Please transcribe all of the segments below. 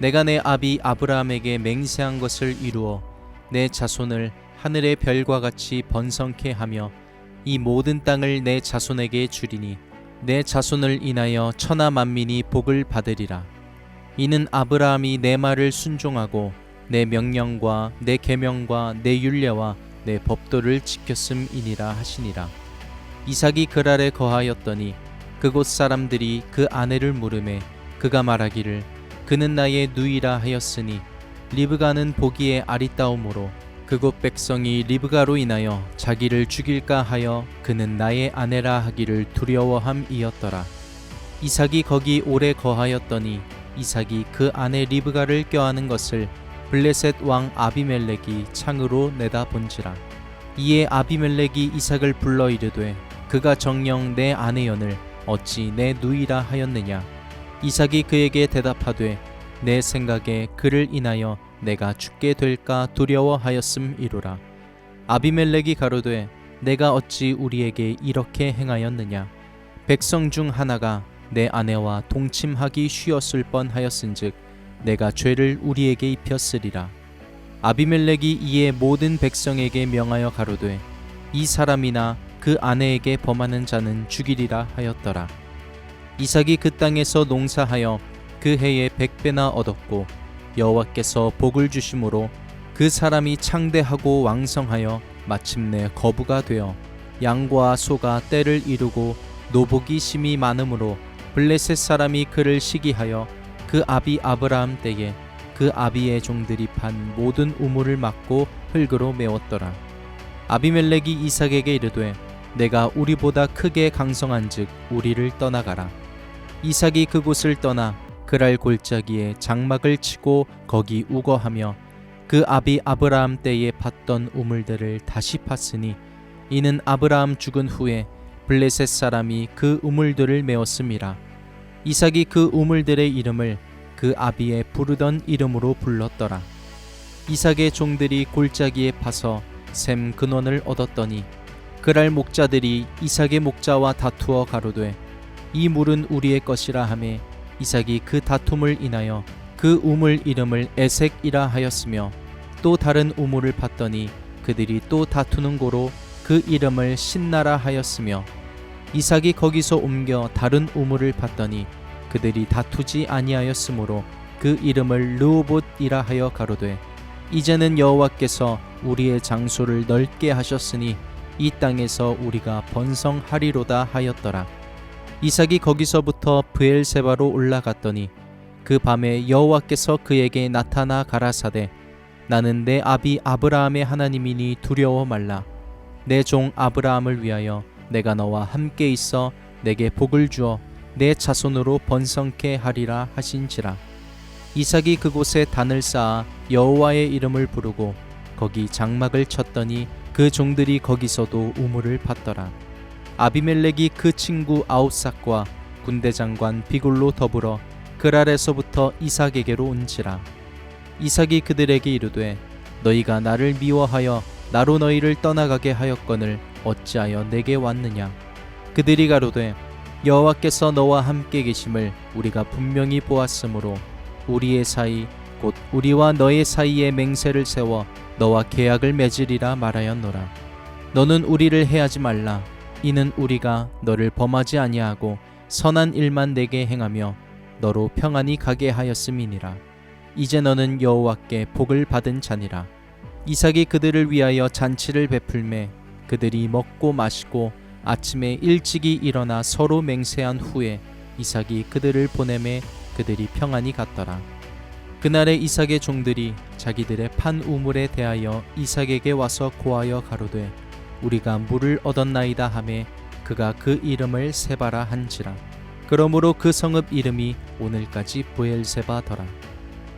내가 내 아비 아브라함에게 맹세한 것을 이루어 내 자손을 하늘의 별과 같이 번성케 하며 이 모든 땅을 내 자손에게 주리니 내 자손을 인하여 천하 만민이 복을 받으리라. 이는 아브라함이 내 말을 순종하고 내 명령과 내 계명과 내 율례와 내 법도를 지켰음이니라 하시니라. 이삭이 그랄에 거하였더니 그곳 사람들이 그 아내를 물음에 그가 말하기를 그는 나의 누이라 하였으니 리브가는 보기에 아리따움으로 그곳 백성이 리브가로 인하여 자기를 죽일까 하여 그는 나의 아내라 하기를 두려워함이었더라. 이삭이 거기 오래 거하였더니 이삭이 그 아내 리브가를 껴안은 것을 블레셋 왕 아비멜렉이 창으로 내다본지라. 이에 아비멜렉이 이삭을 불러 이르되 그가 정령 내 아내연을 어찌 내 누이라 하였느냐. 이삭이 그에게 대답하되 내 생각에 그를 인하여 내가 죽게 될까 두려워하였음이로라. 아비멜렉이 가로되 내가 어찌 우리에게 이렇게 행하였느냐. 백성 중 하나가 내 아내와 동침하기 쉬었을 뻔하였은즉 내가 죄를 우리에게 입혔으리라. 아비멜렉이 이에 모든 백성에게 명하여 가로되 이 사람이나 그 아내에게 범하는 자는 죽이리라 하였더라. 이삭이 그 땅에서 농사하여 그 해에 백배나 얻었고 여호와께서 복을 주심으로 그 사람이 창대하고 왕성하여 마침내 거부가 되어 양과 소가 때를 이루고 노복이 심히 많으므로 블레셋 사람이 그를 시기하여 그 아비 아브라함 때에 그 아비의 종들이 판 모든 우물을 막고 흙으로 메웠더라. 아비멜렉이 이삭에게 이르되 내가 우리보다 크게 강성한즉 우리를 떠나가라. 이삭이 그곳을 떠나 그랄 골짜기에 장막을 치고 거기 우거하며 그 아비 아브라함 때에 팠던 우물들을 다시 팠으니 이는 아브라함 죽은 후에 블레셋 사람이 그 우물들을 메었음이라. 이삭이 그 우물들의 이름을 그 아비의 부르던 이름으로 불렀더라. 이삭의 종들이 골짜기에 파서 샘 근원을 얻었더니 그랄 목자들이 이삭의 목자와 다투어 가로되 이 물은 우리의 것이라 하매 이삭이 그 다툼을 인하여 그 우물 이름을 에색이라 하였으며 또 다른 우물을 팠더니 그들이 또 다투는 고로 그 이름을 신나라 하였으며 이삭이 거기서 옮겨 다른 우물을 팠더니 그들이 다투지 아니하였으므로 그 이름을 르호봇이라 하여 가로되 이제는 여호와께서 우리의 장소를 넓게 하셨으니 이 땅에서 우리가 번성하리로다 하였더라. 이삭이 거기서부터 브엘세바로 올라갔더니 그 밤에 여호와께서 그에게 나타나 가라사대 나는 내 아비 아브라함의 하나님이니 두려워 말라. 내 종 아브라함을 위하여 내가 너와 함께 있어 내게 복을 주어 내 자손으로 번성케 하리라 하신지라. 이삭이 그곳에 단을 쌓아 여호와의 이름을 부르고 거기 장막을 쳤더니 그 종들이 거기서도 우물을 팠더라 아비멜렉이 그 친구 아웃삭과 군대 장관 비굴로 더불어 그랄에서부터 이삭에게로 온지라. 이삭이 그들에게 이르되 너희가 나를 미워하여 나로 너희를 떠나가게 하였거늘 어찌하여 내게 왔느냐? 그들이 가로되 여호와께서 너와 함께 계심을 우리가 분명히 보았으므로 우리의 사이 곧 우리와 너의 사이에 맹세를 세워 너와 계약을 맺으리라 말하였노라. 너는 우리를 해하지 말라 이는 우리가 너를 범하지 아니하고 선한 일만 내게 행하며 너로 평안히 가게 하였음이니라. 이제 너는 여호와께 복을 받은 자니라. 이삭이 그들을 위하여 잔치를 베풀매 그들이 먹고 마시고 아침에 일찍이 일어나 서로 맹세한 후에 이삭이 그들을 보내매 그들이 평안히 갔더라. 그날에 이삭의 종들이 자기들의 판 우물에 대하여 이삭에게 와서 고하여 가로되 우리가 물을 얻었나이다 하매 그가 그 이름을 세바라 한지라 그러므로 그 성읍 이름이 오늘까지 부엘세바더라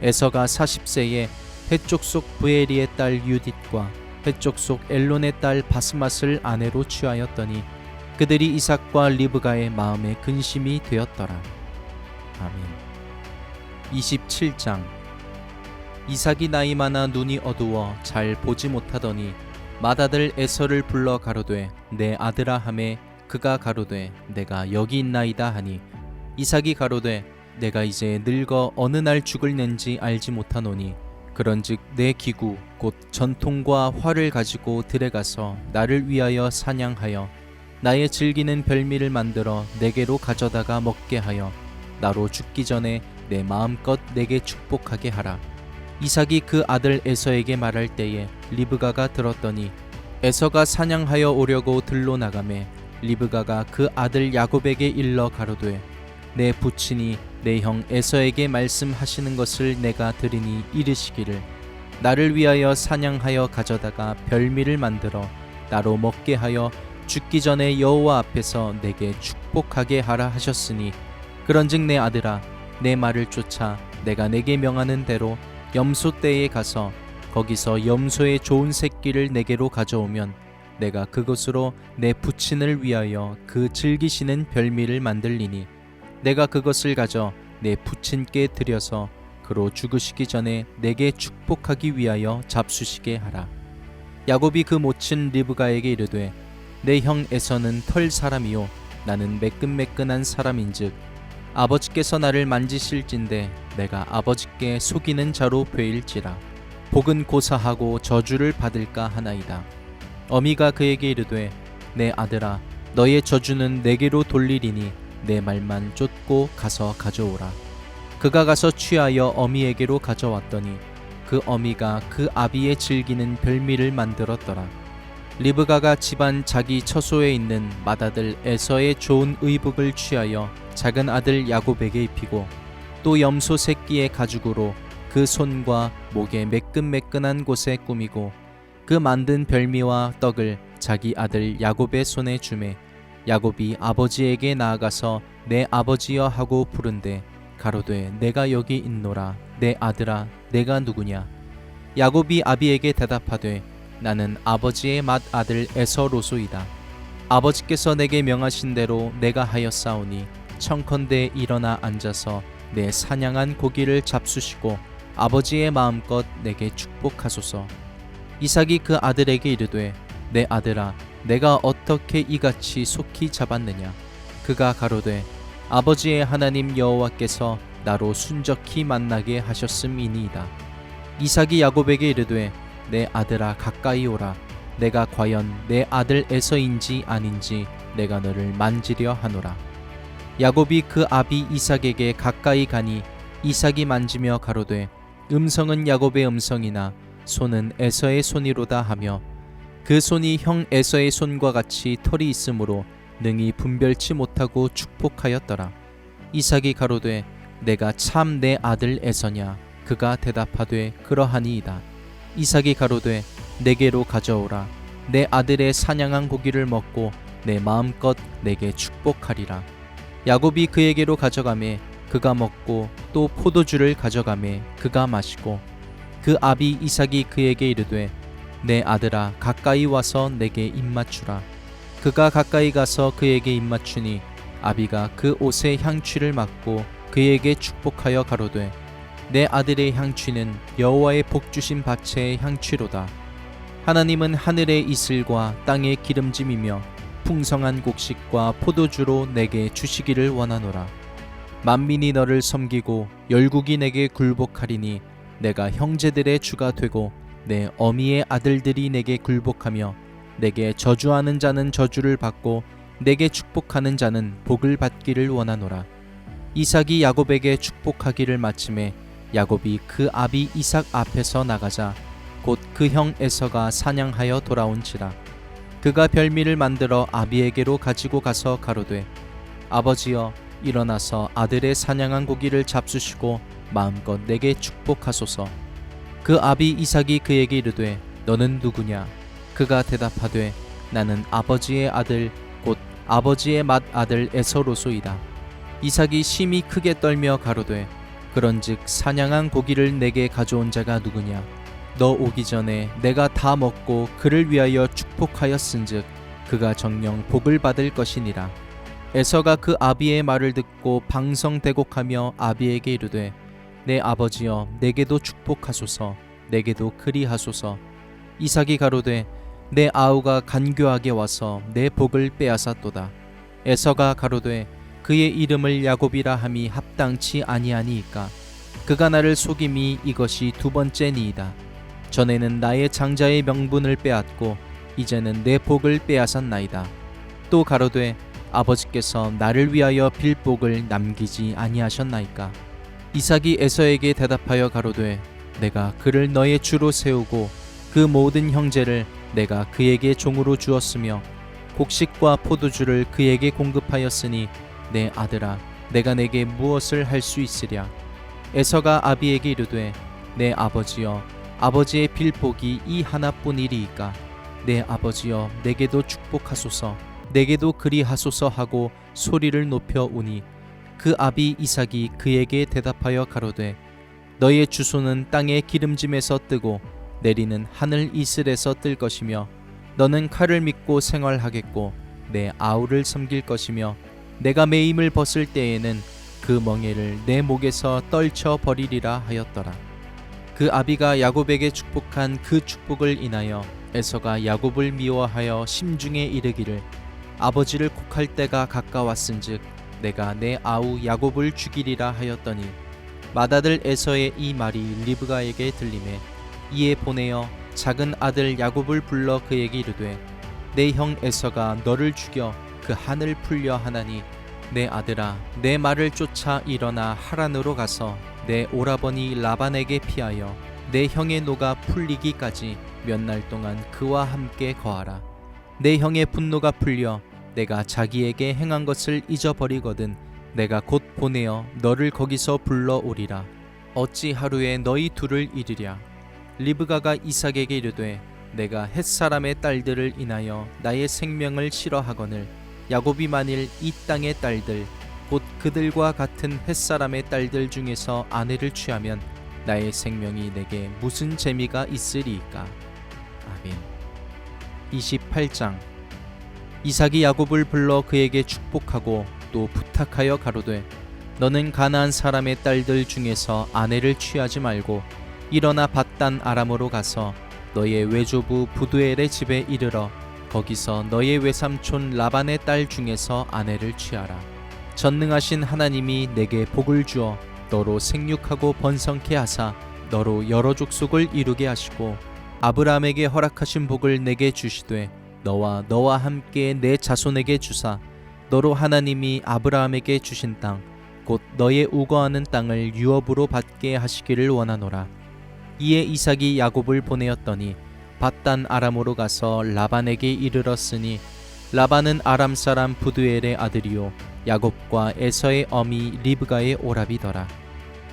에서가 40세에 해쪽 속 부에리의 딸 유딧과 해쪽 속 엘론의 딸 바스맛을 아내로 취하였더니 그들이 이삭과 리브가의 마음에 근심이 되었더라. 아멘. 27장 이삭이 나이 많아 눈이 어두워 잘 보지 못하더니 맏아들 에서를 불러 가로되 내 아들아 하매 그가 가로되 내가 여기 있나이다 하니 이삭이 가로되 내가 이제 늙어 어느 날 죽을는지 알지 못하노니 그런즉 내 기구 곧 전통과 활을 가지고 들에 가서 나를 위하여 사냥하여 나의 즐기는 별미를 만들어 내게로 가져다가 먹게 하여 나로 죽기 전에 내 마음껏 내게 축복하게 하라. 이삭이 그 아들 에서에게 말할 때에 리브가가 들었더니 에서가 사냥하여 오려고 들로 나가매 리브가가 그 아들 야곱에게 일러 가로되 내 부친이 내 형 에서에게 말씀하시는 것을 내가 들으니 이르시기를. 나를 위하여 사냥하여 가져다가 별미를 만들어 나로 먹게 하여 죽기 전에 여호와 앞에서 내게 축복하게 하라 하셨으니 그런즉 내 아들아 내 말을 쫓아 내가 내게 명하는 대로 염소 떼에 가서 거기서 염소의 좋은 새끼를 내게로 가져오면 내가 그것으로 내 부친을 위하여 그 즐기시는 별미를 만들리니 내가 그것을 가져 내 부친께 드려서 그로 죽으시기 전에 내게 축복하기 위하여 잡수시게 하라. 야곱이 그 모친 리브가에게 이르되 내 형 에서는 털 사람이요 나는 매끈매끈한 사람인즉 아버지께서 나를 만지실진데 내가 아버지께 속이는 자로 보일지라 복은 고사하고 저주를 받을까 하나이다. 어미가 그에게 이르되 내 아들아 너의 저주는 내게로 돌리리니 내 말만 쫓고 가서 가져오라. 그가 가서 취하여 어미에게로 가져왔더니 그 어미가 그 아비의 즐기는 별미를 만들었더라. 리브가가 집안 자기 처소에 있는 맏아들 에서의 좋은 의복을 취하여 작은 아들 야곱에게 입히고 또 염소 새끼의 가죽으로 그 손과 목의 매끈매끈한 곳에 꾸미고 그 만든 별미와 떡을 자기 아들 야곱의 손에 주매 야곱이 아버지에게 나아가서 내 아버지여 하고 부른데 가로되 내가 여기 있노라 내 아들아 내가 누구냐 야곱이 아비에게 대답하되 나는 아버지의 맏 아들 에서로소이다 아버지께서 내게 명하신 대로 내가 하였사오니 청컨대 일어나 앉아서 내 사냥한 고기를 잡수시고 아버지의 마음껏 내게 축복하소서. 이삭이 그 아들에게 이르되 내 아들아 내가 어떻게 이같이 속히 잡았느냐? 그가 가로되 아버지의 하나님 여호와께서 나로 순적히 만나게 하셨음이니이다. 이삭이 야곱에게 이르되 내 아들아 가까이 오라. 내가 과연 내 아들 에서인지 아닌지 내가 너를 만지려 하노라. 야곱이 그 아비 이삭에게 가까이 가니 이삭이 만지며 가로되 음성은 야곱의 음성이나 손은 에서의 손이로다 하며 그 손이 형 에서의 손과 같이 털이 있으므로 능히 분별치 못하고 축복하였더라. 이삭이 가로되 내가 참 내 아들 에서냐 그가 대답하되 그러하니이다. 이삭이 가로되 내게로 가져오라 내 아들의 사냥한 고기를 먹고 내 마음껏 내게 축복하리라. 야곱이 그에게로 가져가매 그가 먹고 또 포도주를 가져가매 그가 마시고 그 아비 이삭이 그에게 이르되 내 아들아 가까이 와서 내게 입맞추라. 그가 가까이 가서 그에게 입맞추니 아비가 그 옷에 향취를 맡고 그에게 축복하여 가로되 내 아들의 향취는 여호와의 복 주신 밭의 향취로다. 하나님은 하늘의 이슬과 땅의 기름짐이며 풍성한 곡식과 포도주로 내게 주시기를 원하노라 만민이 너를 섬기고 열국이 내게 굴복하리니 내가 형제들의 주가 되고 내 어미의 아들들이 내게 굴복하며 내게 저주하는 자는 저주를 받고 내게 축복하는 자는 복을 받기를 원하노라. 이삭이 야곱에게 축복하기를 마침에 야곱이 그 아비 이삭 앞에서 나가자 곧 그 형 에서가 사냥하여 돌아온지라 그가 별미를 만들어 아비에게로 가지고 가서 가로되 아버지여 일어나서 아들의 사냥한 고기를 잡수시고 마음껏 내게 축복하소서. 그 아비 이삭이 그에게 이르되 너는 누구냐? 그가 대답하되 나는 아버지의 아들 곧 아버지의 맏 아들 에서로소이다. 이삭이 심히 크게 떨며 가로되 그런즉 사냥한 고기를 내게 가져온 자가 누구냐? 너 오기 전에 내가 다 먹고 그를 위하여 축복하였은즉 그가 정령 복을 받을 것이니라. 에서가 그 아비의 말을 듣고 방성대곡하며 아비에게 이르되 내 아버지여 내게도 축복하소서 내게도 그리하소서 이삭이 가로되 내 아우가 간교하게 와서 내 복을 빼앗았도다. 에서가 가로되 그의 이름을 야곱이라 함이 합당치 아니하니이까 그가 나를 속임이 이것이 두 번째니이다. 전에는 나의 장자의 명분을 빼앗고 이제는 내 복을 빼앗았나이다. 또 가로되 아버지께서 나를 위하여 빌 복을 남기지 아니하셨나이까. 이삭이 에서에게 대답하여 가로되 내가 그를 너의 주로 세우고 그 모든 형제를 내가 그에게 종으로 주었으며 곡식과 포도주를 그에게 공급하였으니 내 아들아 내가 내게 무엇을 할 수 있으랴? 에서가 아비에게 이르되 내 아버지여 아버지의 빌복이 이 하나뿐이리이까? 내 아버지여 내게도 축복하소서 내게도 그리하소서 하고 소리를 높여 우니 그 아비 이삭이 그에게 대답하여 가로되 너의 주소는 땅의 기름짐에서 뜨고 내리는 하늘 이슬에서 뜰 것이며 너는 칼을 믿고 생활하겠고 내 아우를 섬길 것이며 내가 매임을 벗을 때에는 그 멍에를 내 목에서 떨쳐 버리리라 하였더라. 그 아비가 야곱에게 축복한 그 축복을 인하여 에서가 야곱을 미워하여 심중에 이르기를 아버지를 곡할 때가 가까웠은즉 내가 내 아우 야곱을 죽이리라 하였더니 맏아들 에서의 이 말이 리브가에게 들림에 이에 보내어 작은 아들 야곱을 불러 그에게 이르되 내 형 에서가 너를 죽여 그 한을 풀려 하나니 내 아들아 내 말을 쫓아 일어나 하란으로 가서 내 오라버니 라반에게 피하여 내 형의 노가 풀리기까지 몇 날 동안 그와 함께 거하라. 내 형의 분노가 풀려 내가 자기에게 행한 것을 잊어버리거든 내가 곧 보내어 너를 거기서 불러오리라. 어찌 하루에 너희 둘을 잃으랴? 리브가가 이삭에게 이르되 내가 햇 사람의 딸들을 인하여 나의 생명을 싫어하거늘 야곱이 만일 이 땅의 딸들 곧 그들과 같은 햇 사람의 딸들 중에서 아내를 취하면 나의 생명이 내게 무슨 재미가 있으리이까? 아멘. 28장 이삭이 야곱을 불러 그에게 축복하고 또 부탁하여 가로되 너는 가나안 사람의 딸들 중에서 아내를 취하지 말고 일어나 밧단 아람으로 가서 너의 외조부 부두엘의 집에 이르러 거기서 너의 외삼촌 라반의 딸 중에서 아내를 취하라. 전능하신 하나님이 내게 복을 주어 너로 생육하고 번성케 하사 너로 여러 족속을 이루게 하시고 아브라함에게 허락하신 복을 내게 주시되 너와 너와 함께 내 자손에게 주사 너로 하나님이 아브라함에게 주신 땅 곧 너의 우거하는 땅을 유업으로 받게 하시기를 원하노라. 이에 이삭이 야곱을 보내었더니 밧단 아람으로 가서 라반에게 이르렀으니 라반은 아람 사람 부두엘의 아들이요 야곱과 에서의 어미 리브가의 오라비더라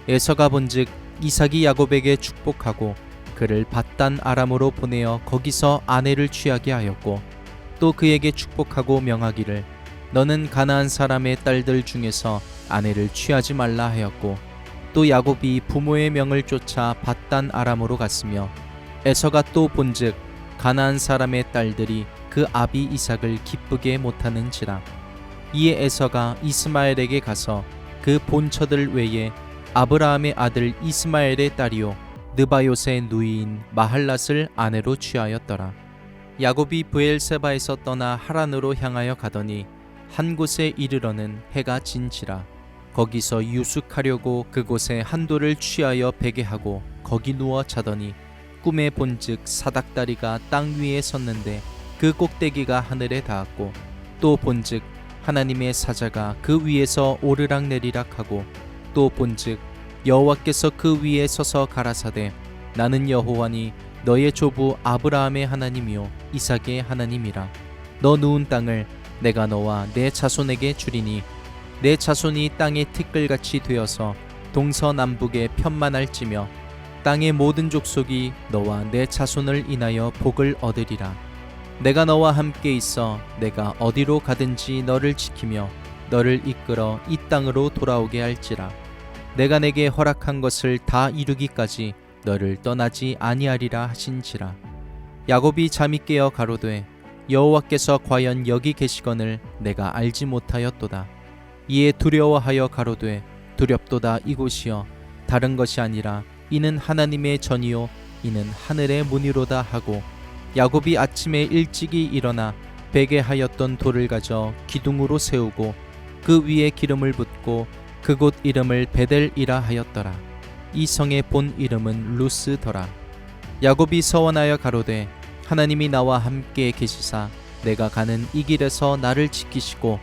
에서가 본즉 이삭이 야곱에게 축복하고 그를 밧단 아람으로 보내어 거기서 아내를 취하게 하였고 또 그에게 축복하고 명하기를 너는 가나안 사람의 딸들 중에서 아내를 취하지 말라 하였고 또 야곱이 부모의 명을 쫓아 밧단 아람으로 갔으며 에서가 또 본즉 가나안 사람의 딸들이 그 아비 이삭을 기쁘게 못하는지라. 이에 에서가 이스마엘에게 가서 그 본처들 외에 아브라함의 아들 이스마엘의 딸이요 느바요의 누이인 마할랏을 아내로 취하였더라. 야곱이 브엘세바에서 떠나 하란으로 향하여 가더니 한 곳에 이르러는 해가 진치라. 거기서 유숙하려고 그곳에 한도를 취하여 베게 하고 거기 누워 자더니 꿈에 본즉 사닥다리가 땅 위에 섰는데 그 꼭대기가 하늘에 닿았고 또 본즉 하나님의 사자가 그 위에서 오르락 내리락 하고 또 본즉 여호와께서 그 위에 서서 가라사대 나는 여호와니 너의 조부 아브라함의 하나님이요 이삭의 하나님이라 너 누운 땅을 내가 너와 내 자손에게 주리니 내 자손이 땅의 티끌같이 되어서 동서남북에 편만할지며 땅의 모든 족속이 너와 내 자손을 인하여 복을 얻으리라. 내가 너와 함께 있어 내가 어디로 가든지 너를 지키며 너를 이끌어 이 땅으로 돌아오게 할지라. 내가 내게 허락한 것을 다 이루기까지 너를 떠나지 아니하리라 하신지라. 야곱이 잠이 깨어 가로되 여호와께서 과연 여기 계시거늘 내가 알지 못하였도다. 이에 두려워하여 가로되 두렵도다 이곳이여. 다른 것이 아니라 이는 하나님의 전이요 이는 하늘의 문이로다 하고 야곱이 아침에 일찍이 일어나 베게 하였던 돌을 가져 기둥으로 세우고 그 위에 기름을 붓고 그곳 이름을 베델이라 하였더라. 이 성의 본 이름은 루스더라. 야곱이 서원하여 가로되 하나님이 나와 함께 계시사 내가 가는 이 길에서 나를 지키시고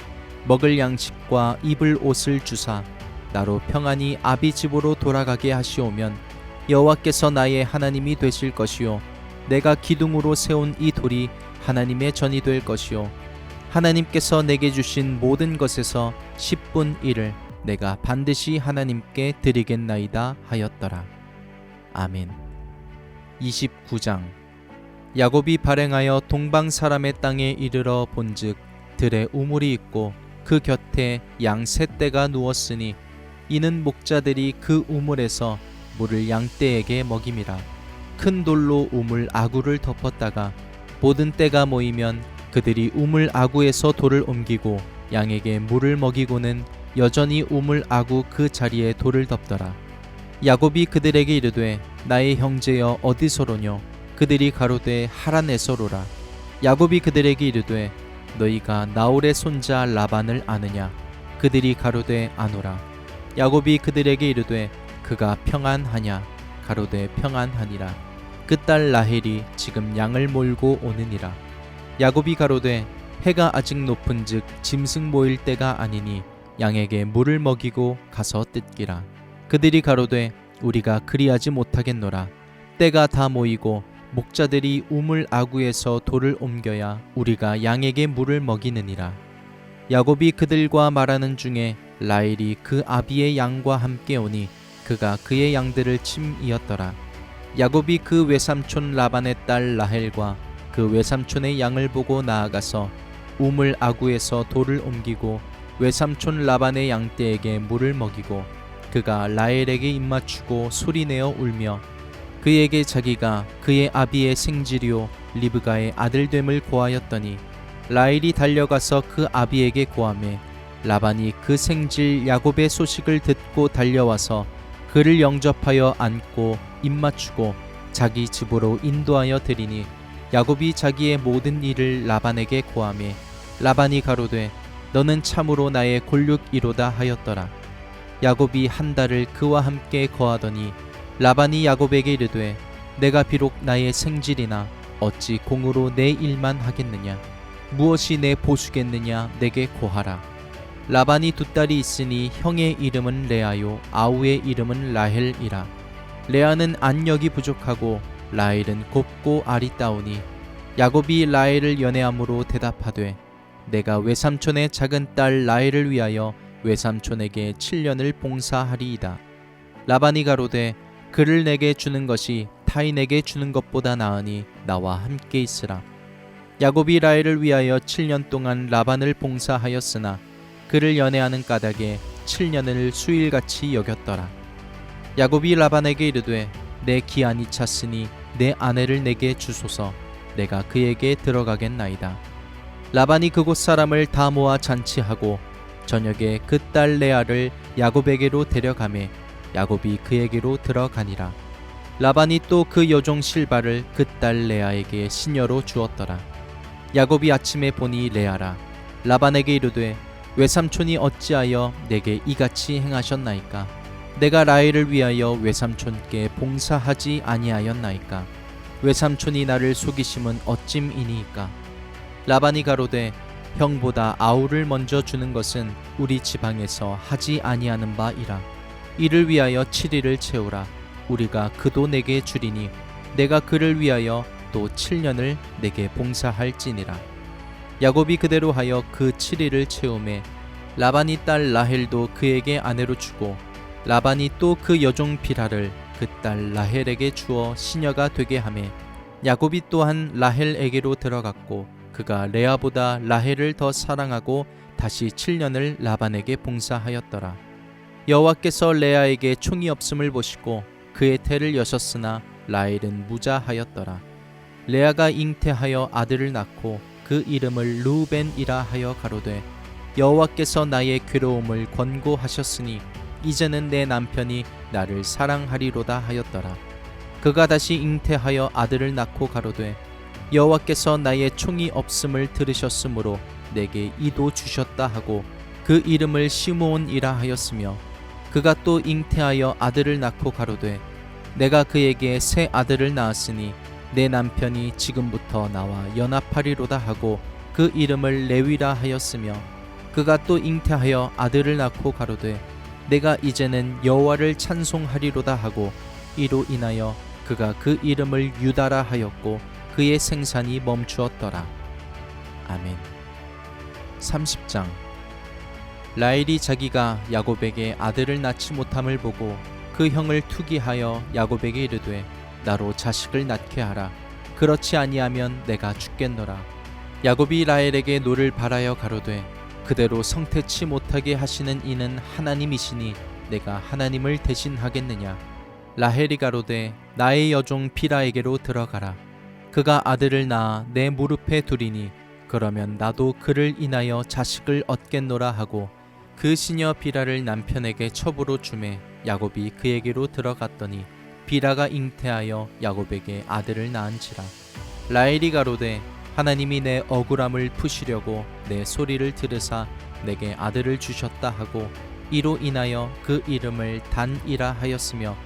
먹을 양식과 입을 옷을 주사 나로 평안히 아비 집으로 돌아가게 하시오면 여호와께서 나의 하나님이 되실 것이요 내가 기둥으로 세운 이 돌이 하나님의 전이 될 것이요. 하나님께서 내게 주신 모든 것에서 10분 1을 내가 반드시 하나님께 드리겠나이다 하였더라. 아멘. 29장. 야곱이 발행하여 동방 사람의 땅에 이르러 본즉 들에 우물이 있고 그 곁에 양셋 떼가 누웠으니 이는 목자들이 그 우물에서 물을 양 떼에게 먹임이라. 큰 돌로 우물 아구를 덮었다가 모든 떼가 모이면 그들이 우물 아구에서 돌을 옮기고 양에게 물을 먹이고는 여전히 우물 아구 그 자리에 돌을 덮더라. 야곱이 그들에게 이르되 나의 형제여 어디서로뇨? 그들이 가로되 하란에서로라. 야곱이 그들에게 이르되 너희가 나홀의 손자 라반을 아느냐? 그들이 가로되 아노라. 야곱이 그들에게 이르되 그가 평안하냐? 가로되 평안하니라. 그 딸 라헬이 지금 양을 몰고 오느니라. 야곱이 가로되 해가 아직 높은즉 짐승 모일 때가 아니니 양에게 물을 먹이고 가서 뜯기라. 그들이 가로되 우리가 그리하지 못하겠노라. 때가 다 모이고 목자들이 우물 아구에서 돌을 옮겨야 우리가 양에게 물을 먹이느니라. 야곱이 그들과 말하는 중에 라헬이 그 아비의 양과 함께 오니 그가 그의 양들을 침이었더라. 야곱이 그 외삼촌 라반의 딸 라헬과 그 외삼촌의 양을 보고 나아가서 우물 아구에서 돌을 옮기고 외삼촌 라반의 양떼에게 물을 먹이고 그가 라헬에게 입맞추고 소리내어 울며 그에게 자기가 그의 아비의 생지리오 리브가의 아들됨을 고하였더니 라헬이 달려가서 그 아비에게 고하매 라반이 그 생질 야곱의 소식을 듣고 달려와서 그를 영접하여 안고 입맞추고 자기 집으로 인도하여 드리니 야곱이 자기의 모든 일을 라반에게 고하매 라반이 가로되 너는 참으로 나의 골육이로다 하였더라. 야곱이 한 달을 그와 함께 거하더니 라반이 야곱에게 이르되 내가 비록 나의 생질이나 어찌 공으로 내 일만 하겠느냐? 무엇이 내 보수겠느냐? 내게 고하라. 라반이 두 딸이 있으니 형의 이름은 레아요 아우의 이름은 라헬이라. 레아는 안력이 부족하고 라헬은 곱고 아리따우니 야곱이 라헬을 연애함으로 대답하되 내가 외삼촌의 작은 딸 라헬을 위하여 외삼촌에게 7년을 봉사하리이다 라반이 가로되 그를 내게 주는 것이 타인에게 주는 것보다 나으니 나와 함께 있으라 야곱이 라헬을 위하여 7년 동안 라반을 봉사하였으나 그를 연애하는 까닭에 7년을 수일같이 여겼더라. 야곱이 라반에게 이르되 내 기한이 찼으니 내 아내를 내게 주소서 내가 그에게 들어가겠나이다. 라반이 그곳 사람을 다 모아 잔치하고 저녁에 그 딸 레아를 야곱에게로 데려가매 야곱이 그에게로 들어가니라. 라반이 또 그 여종 실바를 그 딸 레아에게 시녀로 주었더라. 야곱이 아침에 보니 레아라. 라반에게 이르되 외삼촌이 어찌하여 내게 이같이 행하셨나이까? 내가 라헬을 위하여 외삼촌께 봉사하지 아니하였나이까? 외삼촌이 나를 속이심은 어찜이니이까? 라반이 가로되 형보다 아우를 먼저 주는 것은 우리 지방에서 하지 아니하는 바이라. 이를 위하여 7일을 채우라. 우리가 그도 내게 주리니 내가 그를 위하여 또 7년을 내게 봉사할지니라. 야곱이 그대로 하여 그 7일을 채우매 라반이 딸 라헬도 그에게 아내로 주고 라반이 또 그 여종 비라를 그 딸 라헬에게 주어 시녀가 되게 하매 야곱이 또한 라헬에게로 들어갔고 그가 레아보다 라헬을 더 사랑하고 다시 7년을 라반에게 봉사하였더라 여호와께서 레아에게 총이 없음을 보시고 그의 태를 여셨으나 라헬은 무자하였더라. 레아가 잉태하여 아들을 낳고 그 이름을 루벤이라 하여 가로되 여호와께서 나의 괴로움을 권고하셨으니 이제는 내 남편이 나를 사랑하리로다 하였더라. 그가 다시 잉태하여 아들을 낳고 가로되 여호와께서 나의 총이 없음을 들으셨으므로 내게 이도 주셨다 하고 그 이름을 시므온이라 하였으며 그가 또 잉태하여 아들을 낳고 가로되 내가 그에게 새 아들을 낳았으니 내 남편이 지금부터 나와 연합하리로다 하고 그 이름을 레위라 하였으며 그가 또 잉태하여 아들을 낳고 가로되 내가 이제는 여호와를 찬송하리로다 하고 이로 인하여 그가 그 이름을 유다라 하였고 그의 생산이 멈추었더라. 아멘. 30장. 라헬이 자기가 야곱에게 아들을 낳지 못함을 보고 그 형을 투기하여 야곱에게 이르되 나로 자식을 낳게 하라. 그렇지 아니하면 내가 죽겠노라. 야곱이 라헬에게 노를 바라여 가로되 그대로 성태치 못하게 하시는 이는 하나님이시니 내가 하나님을 대신하겠느냐? 라헬이 가로되 나의 여종 비라에게로 들어가라 그가 아들을 낳아 내 무릎에 두리니 그러면 나도 그를 인하여 자식을 얻겠노라 하고 그 시녀 비라를 남편에게 첩으로 주매 야곱이 그에게로 들어갔더니 비라가 잉태하여 야곱에게 아들을 낳은지라. 라헬이 가로되 하나님이 내 억울함을 푸시려고 내 소리를 들으사 내게 아들을 주셨다 하고 이로 인하여 그 이름을 단이라 하였으며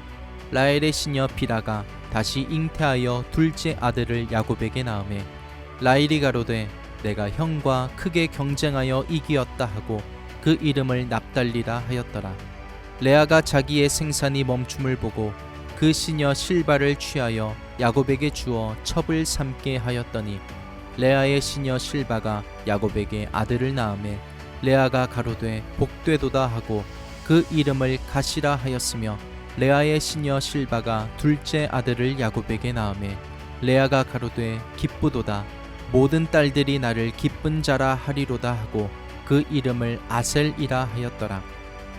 라헬의 시녀 비라가 다시 잉태하여 둘째 아들을 야곱에게 낳음에 라헬이 가로되 내가 형과 크게 경쟁하여 이기었다 하고 그 이름을 납달리라 하였더라. 레아가 자기의 생산이 멈춤을 보고 그 시녀 실바를 취하여 야곱에게 주어 첩을 삼게 하였더니 레아의 시녀 실바가 야곱에게 아들을 낳음에 레아가 가로되 복되도다 하고 그 이름을 가시라 하였으며 레아의 시녀 실바가 둘째 아들을 야곱에게 낳음에 레아가 가로되 기쁘도다 모든 딸들이 나를 기쁜 자라 하리로다 하고 그 이름을 아셀이라 하였더라.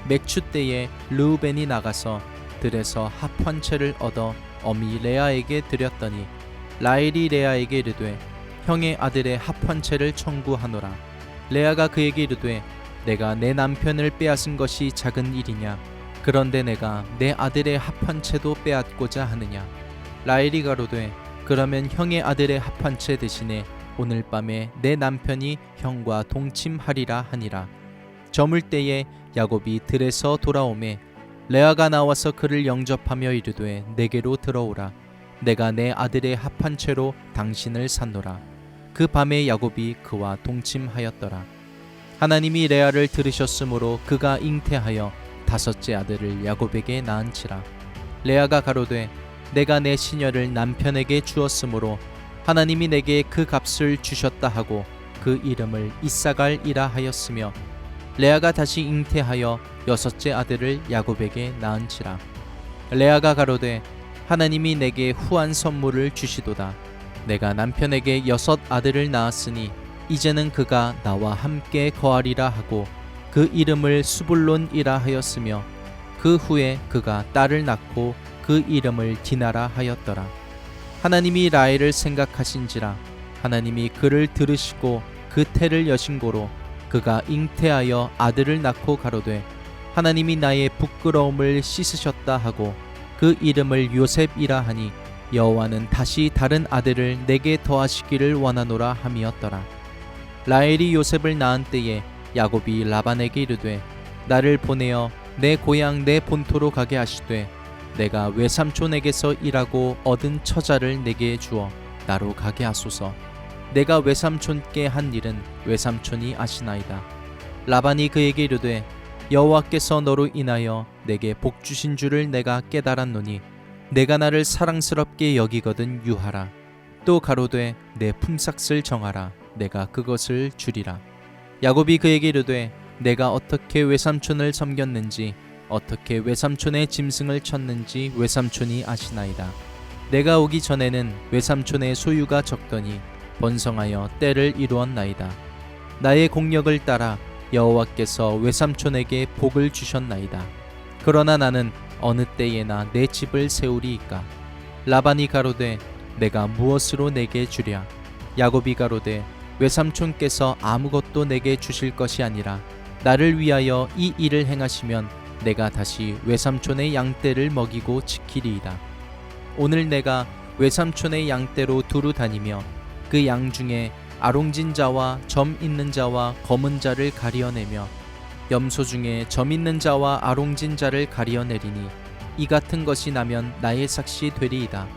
맥추 때에 르우벤이 나가서 들에서 합한 채를 얻어 어미 레아에게 드렸더니 라헬이 레아에게 이르되 형의 아들의 합한 채를 청구하노라. 레아가 그에게 이르되 내가 내 남편을 빼앗은 것이 작은 일이냐? 그런데 내가 내 아들의 합한 채도 빼앗고자 하느냐? 라헬이 가로되 그러면 형의 아들의 합한 채 대신에 오늘 밤에 내 남편이 형과 동침하리라 하니라. 저물 때에 야곱이 들에서 돌아오매 레아가 나와서 그를 영접하며 이르되 내게로 들어오라. 내가 내 아들의 합한 채로 당신을 산노라. 그 밤에 야곱이 그와 동침하였더라. 하나님이 레아를 들으셨으므로 그가 잉태하여 다섯째 아들을 야곱에게 낳은치라. 레아가 가로되 내가 내 시녀를 남편에게 주었으므로 하나님이 내게 그 값을 주셨다 하고 그 이름을 이사갈이라 하였으며 레아가 다시 잉태하여 여섯째 아들을 야곱에게 낳은치라 레아가 가로되 하나님이 내게 후한 선물을 주시도다 내가 남편에게 여섯 아들을 낳았으니 이제는 그가 나와 함께 거하리라 하고 그 이름을 수불론이라 하였으며 그 후에 그가 딸을 낳고 그 이름을 디나라 하였더라. 하나님이 라헬을 생각하신지라 하나님이 그를 들으시고 그 태를 여신고로 그가 잉태하여 아들을 낳고 가로되 하나님이 나의 부끄러움을 씻으셨다 하고 그 이름을 요셉이라 하니 여호와는 다시 다른 아들을 내게 더하시기를 원하노라 함이었더라. 라헬이 요셉을 낳은 때에 야곱이 라반에게 이르되 나를 보내어 내 고향 내 본토로 가게 하시되 내가 외삼촌에게서 일하고 얻은 처자를 내게 주어 나로 가게 하소서. 내가 외삼촌께 한 일은 외삼촌이 아시나이다. 라반이 그에게 이르되 여호와께서 너로 인하여 내게 복 주신 줄을 내가 깨달았노니 내가 나를 사랑스럽게 여기거든 유하라. 또 가로되 내 품삯을 정하라. 내가 그것을 주리라. 야곱이 그에게 이르되 내가 어떻게 외삼촌을 섬겼는지 어떻게 외삼촌의 짐승을 쳤는지 외삼촌이 아시나이다. 내가 오기 전에는 외삼촌의 소유가 적더니 번성하여 때를 이루었나이다. 나의 공력을 따라 여호와께서 외삼촌에게 복을 주셨나이다. 그러나 나는 어느 때에나 내 집을 세우리이까 라반이 가로되 내가 무엇으로 내게 주랴 야곱이 가로되 외삼촌께서 아무것도 내게 주실 것이 아니라 나를 위하여 이 일을 행하시면 내가 다시 외삼촌의 양떼를 먹이고 지키리이다 오늘 내가 외삼촌의 양떼로 두루 다니며 그 양 중에 아롱진 자와 점 있는 자와 검은 자를 가리어내며 염소 중에 점 있는 자와 아롱진 자를 가리어내리니 이 같은 것이 나면 나의 삭시 되리이다.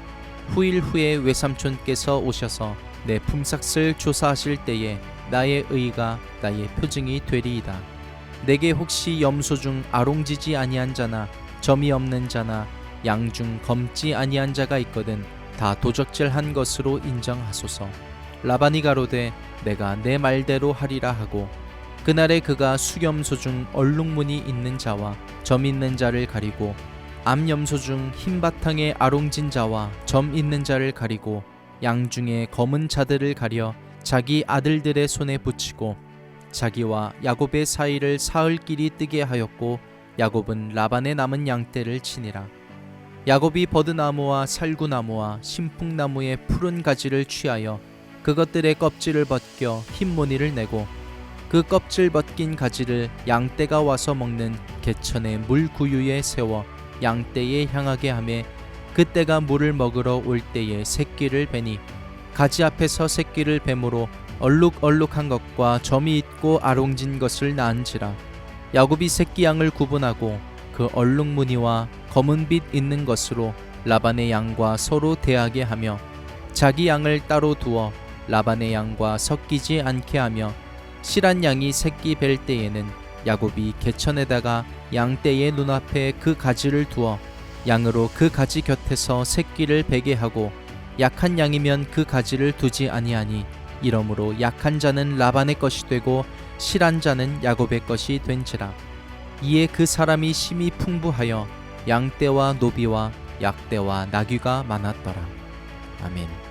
후일 후에 외삼촌께서 오셔서 내 품삯을 조사하실 때에 나의 의가 나의 표징이 되리이다. 내게 혹시 염소 중 아롱지지 아니한 자나 점이 없는 자나 양 중 검지 아니한 자가 있거든 다 도적질한 것으로 인정하소서. 라반이 가로되 내가 내 말대로 하리라 하고 그날에 그가 수염소 중 얼룩무늬 있는 자와 점 있는 자를 가리고 암염소 중 흰 바탕에 아롱진 자와 점 있는 자를 가리고 양 중에 검은 자들을 가려 자기 아들들의 손에 붙이고 자기와 야곱의 사이를 사흘 길이 뜨게 하였고 야곱은 라반의 남은 양떼를 치니라. 야곱이 버드나무와 살구나무와 신풍나무의 푸른 가지를 취하여 그것들의 껍질을 벗겨 흰 무늬를 내고 그 껍질 벗긴 가지를 양떼가 와서 먹는 개천의 물 구유에 세워 양떼에 향하게 하매 그때가 물을 먹으러 올 때에 새끼를 베니 가지 앞에서 새끼를 뱀으로 얼룩얼룩한 것과 점이 있고 아롱진 것을 낳은지라. 야곱이 새끼 양을 구분하고 그 얼룩 무늬와 검은 빛 있는 것으로 라반의 양과 서로 대하게 하며 자기 양을 따로 두어 라반의 양과 섞이지 않게 하며 실한 양이 새끼 뵐 때에는 야곱이 개천에다가 양 떼의 눈앞에 그 가지를 두어 양으로 그 가지 곁에서 새끼를 베게 하고 약한 양이면 그 가지를 두지 아니하니 이러므로 약한 자는 라반의 것이 되고 실한 자는 야곱의 것이 된지라 이에 그 사람이 심히 풍부하여 양떼와 노비와 약떼와 나귀가 많았더라 아멘.